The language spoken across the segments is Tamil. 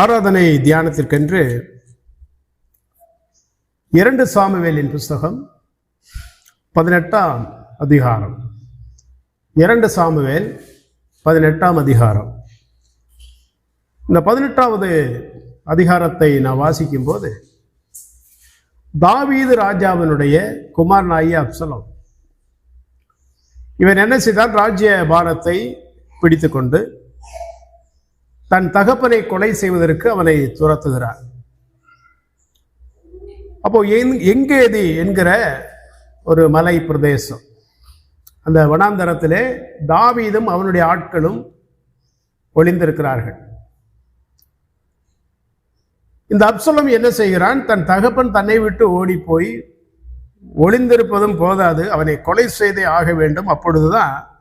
ஆராதனை தியானத்திற்கென்று இரண்டு சாமுவேலின் புஸ்தகம் பதினெட்டாம் அதிகாரம். இரண்டு சாமுவேல் பதினெட்டாம் அதிகாரம். இந்த பதினெட்டாவது அதிகாரத்தை நான் வாசிக்கும் போது தாவீது ராஜாவினுடைய குமார் நாயி அப்சலம் இவன் என்ன செய்தான் ராஜ்ய பாரத்தை பிடித்துக்கொண்டு தன் தகப்பனை கொலை செய்வதற்கு அவனை துரத்துகிறார். அப்போ எங்- எங்கேதி என்கிற ஒரு மலை பிரதேசம். அந்த வனாந்தரத்திலே தாவீதும் அவனுடைய ஆட்களும் ஒளிந்திருக்கிறார்கள். இந்த அப்சலம் என்ன செய்கிறான்? தன் தகப்பன் தன்னை விட்டு ஓடி போய் ஒளிந்திருப்பதும் போதாது அவனை கொலை செய்தே ஆக வேண்டும். அப்பொழுதுதான்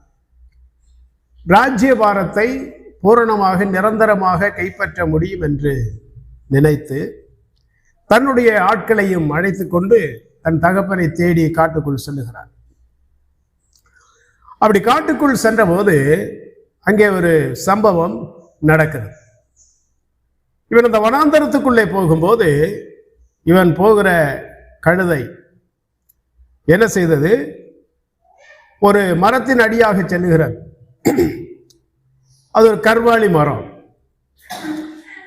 ராஜ்யபாரத்தை பூரணமாக நிரந்தரமாக கைப்பற்ற முடியும் என்று நினைத்து தன்னுடைய ஆட்களையும் அழைத்து கொண்டு தன் தகப்பனை தேடி காட்டுக்குள் செல்லுகிறார். அப்படி காட்டுக்குள் சென்றபோது அங்கே ஒரு சம்பவம் நடக்கிறது. இவன் அந்த வனாந்தரத்துக்குள்ளே போகும்போது இவன் போகிற கழுதை என்ன செய்தது? ஒரு மரத்தின் அடியாக செல்லுகிறான். அது ஒரு கர்வாலி மரம்.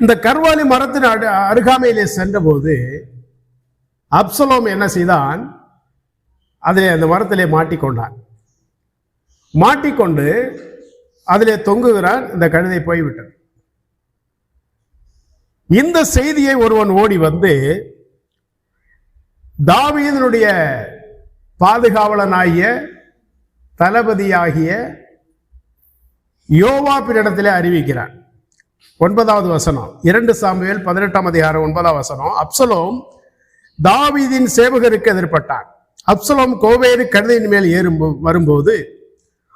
இந்த கர்வாலி மரத்தின் அடு அருகாமையிலே சென்றபோது அப்சலோம் என்ன செய்தான்? அதிலே அந்த மரத்திலே மாட்டிக்கொண்டான் மாட்டிக்கொண்டு அதிலே தொங்குகிறான் இந்த கழுதை போய்விட்டது. இந்த செய்தியை ஒருவன் ஓடி வந்து தாவீதனுடைய பாதுகாவலனாகிய தளபதியாகிய யோவாப்பினிடத்திலே அறிவிக்கிறான் ஒன்பதாவது வசனம். இரண்டு சாமுவேல் பதினெட்டாம் அதிகாரம் ஒன்பதாம் வசனம். அப்சலோம் தாவீதின் சேவகருக்கு எதிர்ப்பட்டான் அப்சலோம் கோவேறு கழுதையின் மேல் ஏறும் வரும்போது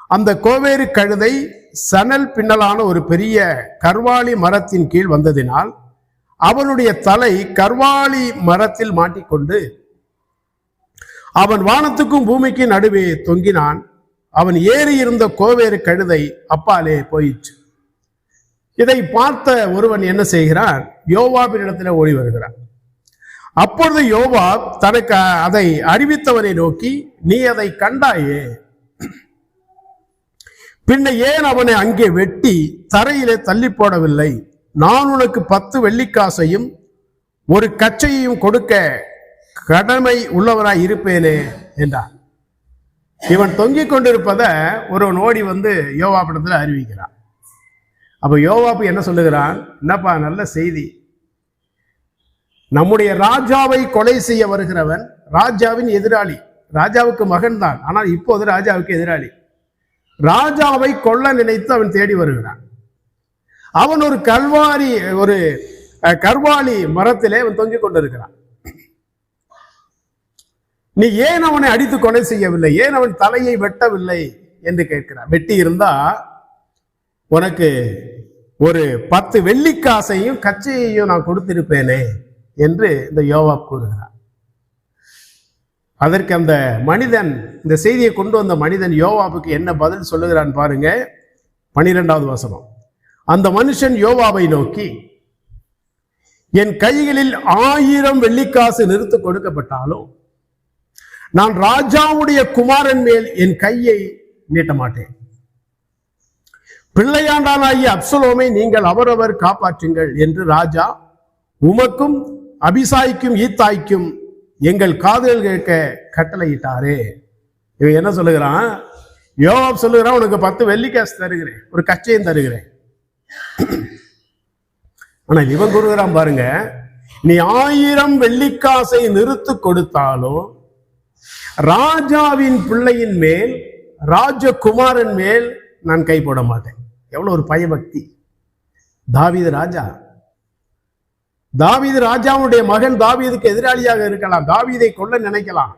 அந்த கோவேறு கழுதை சணல் பின்னலான ஒரு பெரிய கர்வாலி மரத்தின் கீழ் வந்ததினால் அவனுடைய தலை கர்வாலி மரத்தில் மாட்டிக்கொண்டு அவன் வானத்துக்கும் பூமிக்கும் நடுவே தொங்கினான். அவன் ஏறி இருந்த கோவேறு கழுதை அப்பாலே போயிற்று. இதை பார்த்த ஒருவன் என்ன செய்கிறான்? இடத்துல ஓடி வருகிறான். அப்பொழுது யோவா தனக்கு அதை அறிவித்தவனை நோக்கி நீ அதை கண்டாயே? பின்ன ஏன் அவனை அங்கே வெட்டி தரையிலே தள்ளி போடவில்லை? நான் உனக்கு பத்து வெள்ளிக்காசையும் ஒரு கச்சையையும் கொடுக்க கடமை உள்ளவராய் இருப்பேனே என்றார் இவன் தொங்கிக் கொண்டிருப்பத ஒருவன் ஓடி வந்து யோவாப்பிடத்தில் அறிவிக்கிறான். அப்போ யோவாப்பு என்ன சொல்லுகிறான்? என்னப்பா நல்ல செய்தி. நம்முடைய ராஜாவை கொலை செய்ய வருகிறவன் ராஜாவின் எதிராளி. ராஜாவுக்கு மகன் தான் ஆனால் இப்போது ராஜாவுக்கு எதிராளி. ராஜாவை கொல்ல நினைத்து அவன் தேடி வருகிறான். அவன் ஒரு கல்வாரி ஒரு கர்வாலி மரத்திலே அவன் தொங்கிக் கொண்டிருக்கிறான். நீ ஏன் அவனை அடித்து கொலை செய்யவில்லை? ஏன் அவன் தலையை வெட்டவில்லை? என்று கேட்கிறான் வெட்டி இருந்தா உனக்கு ஒரு பத்து வெள்ளிக்காசையும் கச்சையையும் நான் கொடுத்திருப்பேனே என்று இந்த யோவாப் கூறுகிறார். அதற்கு அந்த மனிதன் இந்த செய்தியை கொண்டு வந்த மனிதன் யோவாவுக்கு என்ன பதில் சொல்லுகிறான் பாருங்க. பனிரெண்டாவது வசனம். அந்த மனுஷன் யோவாவை நோக்கி என் கைகளில் ஆயிரம் வெள்ளிக்காசு நிறுத்து கொடுக்கப்பட்டாலும் நான் ராஜாவுடைய குமாரன் மேல் என் கையை நீட்ட மாட்டேன். பிள்ளையாண்டானாகிய அப்சலோமை நீங்கள் அவரவர் காப்பாற்றுங்கள் என்று ராஜா உமக்கும் அபிசாய்க்கும் ஈத்தாய்க்கும் எங்கள் காதல் கேட்க கட்டளையிட்டாரே. இவன் என்ன சொல்லுகிறான்? யோவாப் சொல்லுகிறான் உனக்கு பத்து வெள்ளிக்காசு தருகிறேன் ஒரு கச்சையும் தருகிறேன். ஆனால் இவன் கூறுகிறான் பாருங்க நீ ஆயிரம் வெள்ளிக்காசை நிறுத்து கொடுத்தாலும் ராஜாவின் பிள்ளையின் மேல் ராஜகுமாரன் மேல் நான் கை போட மாட்டேன். எவ்வளவு ஒரு பயபக்தி. தாவீது ராஜா. தாவீது ராஜாவுடைய மகன் தாவீதுக்கு எதிராளியாக இருக்கலாம். தாவீதை கொள்ள நினைக்கலாம்.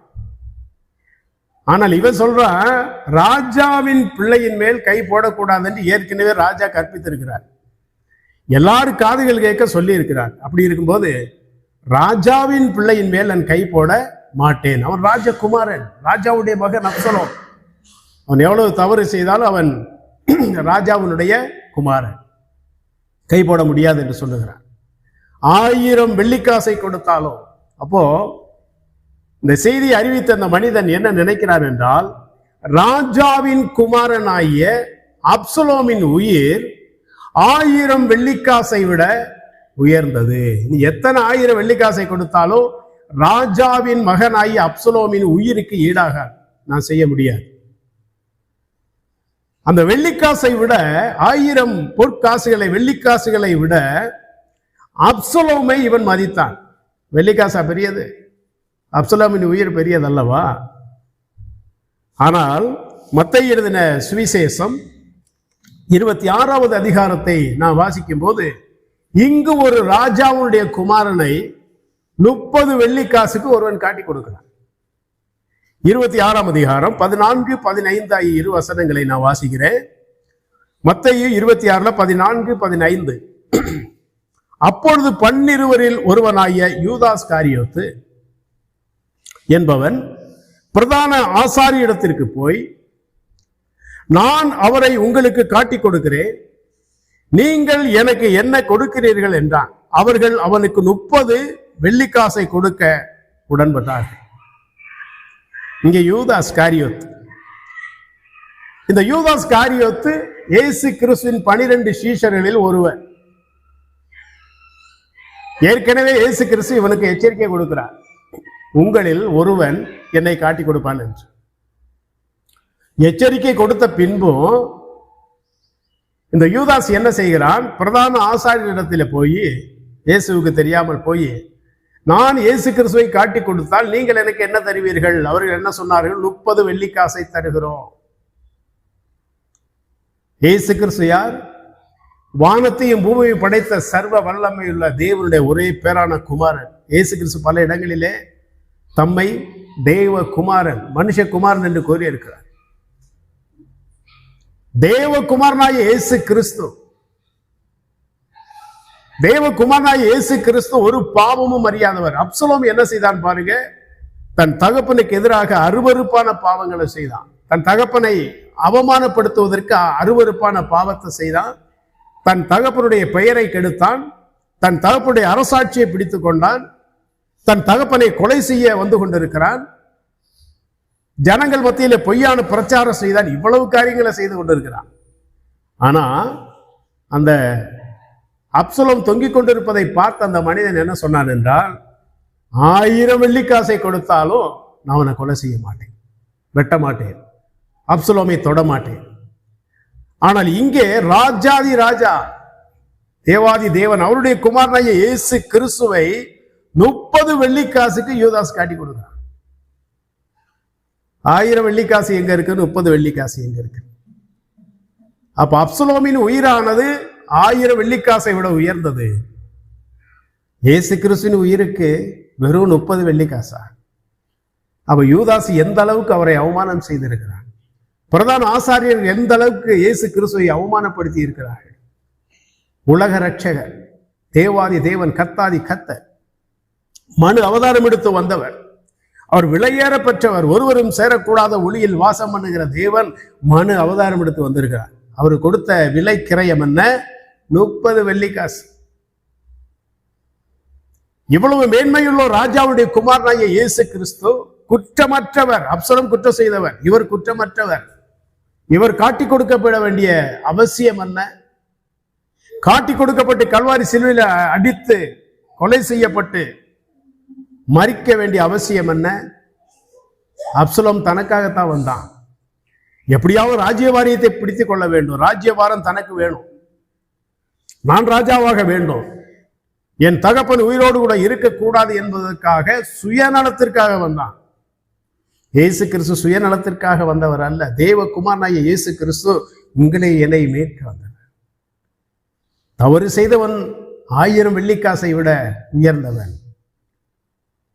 ஆனால் இவன் சொல்றான் ராஜாவின் பிள்ளையின் மேல் கை போடக்கூடாது என்று ஏற்கனவே ராஜா கற்பித்திருக்கிறார். எல்லாரும் காதுகள் கேட்க சொல்லி இருக்கிறார் அப்படி இருக்கும்போது ராஜாவின் பிள்ளையின் மேல் நான் கை போட மாட்டேன். அவன் ராஜகுமாரன். ராஜாவுடைய மகன் அப்சலோம். அவன் எவ்வளவு தவறு செய்தாலும் அவன் ராஜாவினுடைய குமாரன். கை போட முடியாது என்று சொல்லுகிறான் ஆயிரம் வெள்ளிக்காசை கொடுத்தாலும் அப்போ இந்த செய்தியை அறிவித்த அந்த மனிதன் என்ன நினைக்கிறார் என்றால் ராஜாவின் குமாரனாகிய அப்சலோமின் உயிர் ஆயிரம் வெள்ளிக்காசை விட உயர்ந்தது. நீ எத்தனை ஆயிரம் வெள்ளிக்காசை கொடுத்தாலும் ராஜாவின் மகனாகி அப்சலோமின் உயிருக்கு ஈடாக நான் செய்ய முடியாது. அந்த வெள்ளிக்காசை விட ஆயிரம் பொற்காசுகளை வெள்ளிக்காசுகளை விட அப்சலோமை இவன் மதித்தான். வெள்ளிக்காசா பெரியது? அப்சலோமின் உயிர் பெரியதல்லவா? ஆனால் மத்தை எழுதின சுவிசேஷம் இருபத்தி ஆறாவது அதிகாரத்தை நான் வாசிக்கும் போது இங்கு ஒரு ராஜாவுடைய குமாரனை முப்பது வெள்ளிக்காசுக்கு ஒருவன் காட்டி கொடுக்கிறான் இருபத்தி ஆறாம் அதிகாரம் பதினான்கு பதினைந்து ஆகிய இரு வசனங்களை நான் வாசிக்கிறேன். மத்தையும் இருபத்தி ஆறுல பதினான்கு பதினைந்து. அப்பொழுது பன்னிருவரில் ஒருவனாகிய யூதாஸ் காரியோத்து என்பவன் பிரதான ஆசாரியிடத்திற்கு போய் நான் அவரை உங்களுக்கு காட்டி கொடுக்கிறேன். நீங்கள் எனக்கு என்ன கொடுக்கிறீர்கள் என்றான். அவர்கள் அவனுக்கு முப்பது வெள்ளிக்காசை கொடுக்க உடன்பட்டார்கள் இங்கே யூதாஸ் காரியோத் இந்த யூதாஸ் காரியோத்து இயேசு கிறிஸ்துவின் பனிரெண்டு சீஷர்களில் ஒருவர். ஏற்கனவே இயேசு கிறிஸ்து இவனுக்கு எச்சரிக்கை கொடுக்கிறார். உங்களில் ஒருவன் என்னை காட்டி கொடுப்பான் என்று. எச்சரிக்கை கொடுத்த பின்பும் இந்த யூதாஸ் என்ன செய்கிறான்? பிரதான ஆசாரியரிடத்தில் போய் இயேசுவுக்கு தெரியாமல் போய் நான் இயேசு கிறிஸ்துவை காட்டி கொடுத்தால் நீங்கள் எனக்கு என்ன தருவீர்கள்? அவர்கள் என்ன சொன்னார்கள்? முப்பது வெள்ளிக்காசை தருகிறோம். இயேசு கிறிஸ்து யார்? வானத்தையும் பூமியையும் படைத்த சர்வ வல்லமையுள்ள தேவனுடைய ஒரே பேரான குமாரன். இயேசு கிறிஸ்து பல இடங்களிலே தம்மை தேவ குமாரன் மனுஷ குமாரன் என்று கூறியிருக்கிறார். தேவகுமாரனாய இயேசு கிறிஸ்து தேவகுமாரனாய இயேசு கிறிஸ்து ஒரு பாவமும் அறியாதவர். அப்சலோம் என்ன செய்தான் பாருங்க? தன் தகப்பனுக்கு எதிராக அருவருப்பான பாவங்களை செய்தான். தன் தகப்பனை அவமானப்படுத்துவதற்கு அருவருப்பான பாவத்தை செய்தான். தன் தகப்பனுடைய பெயரை கெடுத்தான். தன் தகப்பனுடைய அரசாட்சியை பிடித்து கொண்டான். தன் தகப்பனை கொலை செய்ய வந்து கொண்டிருக்கிறான். ஜனங்கள் மத்தியில பொய்யான பிரச்சாரம் செய்தான். இவ்வளவு காரியங்களை செய்து கொண்டிருக்கிறான். ஆனா அந்த அப்சலம் தொங்கிக் கொண்டிருப்பதை பார்த்து அந்த மனிதன் என்ன சொன்னான் என்றால் ஆயிரம் வெள்ளிக்காசை கொடுத்தாலும் நான் அவனை கொலை செய்ய மாட்டேன். வெட்ட மாட்டேன். அப்சலோமை தொட மாட்டேன். ஆனால் இங்கே ராஜாதி ராஜா தேவாதி தேவன் அவருடைய குமாரனாய இயேசு கிறிஸ்துவை முப்பது வெள்ளிக்காசுக்கு யூதாஸ் காட்டி கொடுக்குறான். ஆயிரம் வெள்ளிக்காசு எங்க இருக்கு? முப்பது வெள்ளிக்காசு எங்க இருக்கு? அப்ப அப்சலோமின் உயிரானது ஆயிரம் வெள்ளிக்காசை விட உயர்ந்தது. ஏசு கிறிஸ்துவின் உயிருக்கு வெறும் முப்பது வெள்ளிக்காசா? அப்ப யூதாஸ் எந்த அளவுக்கு அவரை அவமானம் செய்திருக்கிறார்? பிரதான ஆசாரியர் எந்த அளவுக்கு இயேசு கிறிஸ்துவை அவமானப்படுத்தி இருக்கிறார்கள்? உலக ரட்சகர் தேவாதி தேவன் கத்தாதி கத்த மனு அவதாரம் எடுத்து வந்தவர் அவர் விலையேற பெற்றவர் ஒருவரும் சேரக்கூடாத ஒளியில் வாசம் பண்ணுகிற தேவன் மனு அவதாரம் எடுத்து வந்திருக்கிறார். அவர் கொடுத்த விலை கிரயம் என்ன? முப்பது வெள்ளிக்காசு இவ்வளவு மேன்மையுள்ள ராஜாவுடைய குமாரனாகிய இயேசு கிறிஸ்து குற்றமற்றவர் அப்சரம் குற்றம் செய்தவர். இவர் குற்றமற்றவர். இவர் காட்டி கொடுக்கப்பட வேண்டிய அவசியம் என்ன? காட்டி கொடுக்கப்பட்டு கல்வாரி சிலுவையில் அடித்து கொலை செய்யப்பட்டு மறிக்க வேண்டிய அவசியம் என்ன? அப்சலம் தனக்காகத்தான் வந்தான். எப்படியாவது ராஜ்யவாரியத்தை பிடித்து கொள்ள வேண்டும். ராஜ்யபாரம் தனக்கு வேணும். நான் ராஜாவாக வேண்டும். என் தகப்பன் உயிரோடு கூட இருக்கக்கூடாது என்பதற்காக சுயநலத்திற்காக வந்தான். இயேசு கிறிஸ்து சுயநலத்திற்காக வந்தவர் அல்ல. தேவகுமாரனாய இயேசு கிறிஸ்து உங்களை என்னை மீட்க வந்தவர் தவறு செய்தவன் ஆயிரம் வெள்ளிக்காசை விட உயர்ந்தவன்.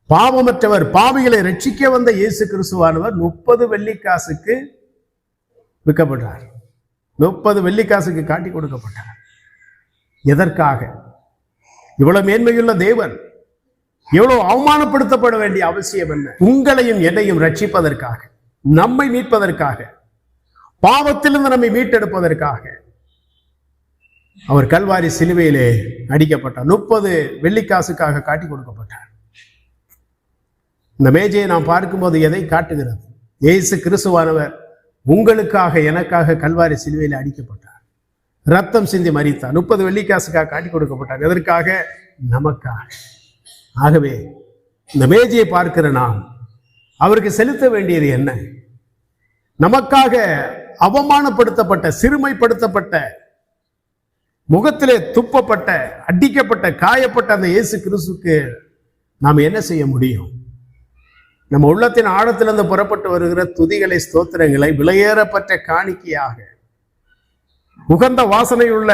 பாவமற்றவர் பாவிகளை ரட்சிக்க வந்த இயேசு கிறிஸ்துவானவர் முப்பது வெள்ளிக்காசுக்கு விற்கப்பட்டார். முப்பது வெள்ளிக்காசுக்கு காட்டி கொடுக்கப்பட்டார். எதற்காக? இவ்வளவு மேன்மையுள்ள தேவன் எவ்வளவு அவமானப்படுத்தப்பட வேண்டிய அவசியம் என்ன? உங்களையும் என்னையும் ரட்சிப்பதற்காக நம்மை மீட்பதற்காக பாவத்திலிருந்து நம்மை மீட்டெடுப்பதற்காக. அவர் கல்வாரி சிலுவையிலே அடிக்கப்பட்டார். முப்பது வெள்ளிக்காசுக்காக காட்டி கொடுக்கப்பட்டார். இந்த மேஜையை நாம் பார்க்கும்போது எதை காட்டுகிறது? இயேசு கிறிஸ்துவானவர் உங்களுக்காக எனக்காக கல்வாரி சிலுவையில் அடிக்கப்பட்டார். ரத்தம் சிந்தி மறித்தான். முப்பது வெள்ளிக்காசுக்காக காட்டி கொடுக்கப்பட்டார். எதற்காக? நமக்காக. ஆகவே இந்த மேஜையை பார்க்கிற நாம் அவருக்கு செலுத்த வேண்டியது என்ன? நமக்காக அவமானப்படுத்தப்பட்ட சிறுமைப்படுத்தப்பட்ட முகத்திலே துப்பப்பட்ட அடிக்கப்பட்ட காயப்பட்ட அந்த இயேசு கிறிஸ்துக்கு நாம் என்ன செய்ய முடியும்? நம்ம உள்ளத்தின் ஆழத்திலிருந்து புறப்பட்டு வருகிற துதிகளை ஸ்தோத்திரங்களை விலையேறப்பட்ட காணிக்கையாக உகந்த வாசனையுள்ள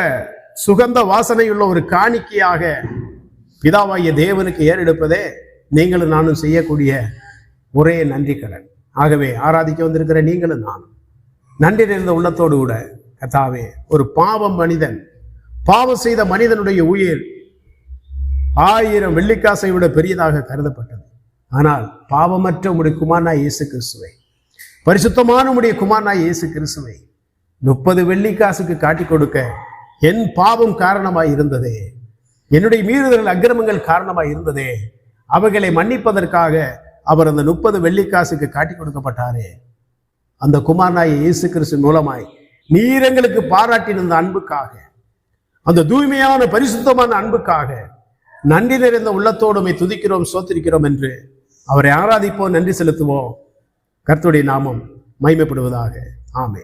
சுகந்த வாசனையுள்ள ஒரு காணிக்கையாக பிதாவாகிய தேவனுக்கு ஏறெடுப்பதே நீங்களும் நானும் செய்யக்கூடிய ஒரே நன்றி கடன். ஆகவே ஆராதிக்க வந்திருக்கிற நீங்களும் நானும் நன்றி நிறைந்த உள்ளத்தோடு கூட கத்தாவே ஒரு பாவம் மனிதன் பாவம் செய்த மனிதனுடைய உயிர் ஆயிரம் வெள்ளிக்காசை விட பெரியதாக கருதப்பட்டது. ஆனால் பாவமற்ற உடைய குமாரனா இயேசு கிறிஸ்துவை பரிசுத்தமான உடைய குமாரனா இயேசு கிறிஸ்துவை முப்பது வெள்ளிக்காசுக்கு காட்டி கொடுக்க என் பாவம் காரணமாய் இருந்ததே. என்னுடைய மீறுதல் அக்கிரமங்கள் காரணமாய் இருந்ததே. அவைகளை மன்னிப்பதற்காக அவர் அந்த முப்பது வெள்ளிக்காசுக்கு காட்டி கொடுக்கப்பட்டாரே. அந்த குமாரனாய இயேசு கிறிஸ்து மூலமாய் நீர் எங்களுக்கு பாராட்டின அந்த அன்புக்காக அந்த தூய்மையான பரிசுத்தமான அன்புக்காக நன்றி நிறைந்த உள்ளத்தோடுமை துதிக்கிறோம் சோத்திருக்கிறோம் என்று அவரை ஆராதிப்போம் நன்றி செலுத்துவோம். கர்த்துடைய நாமம் மைமைப்படுவதாக ஆமே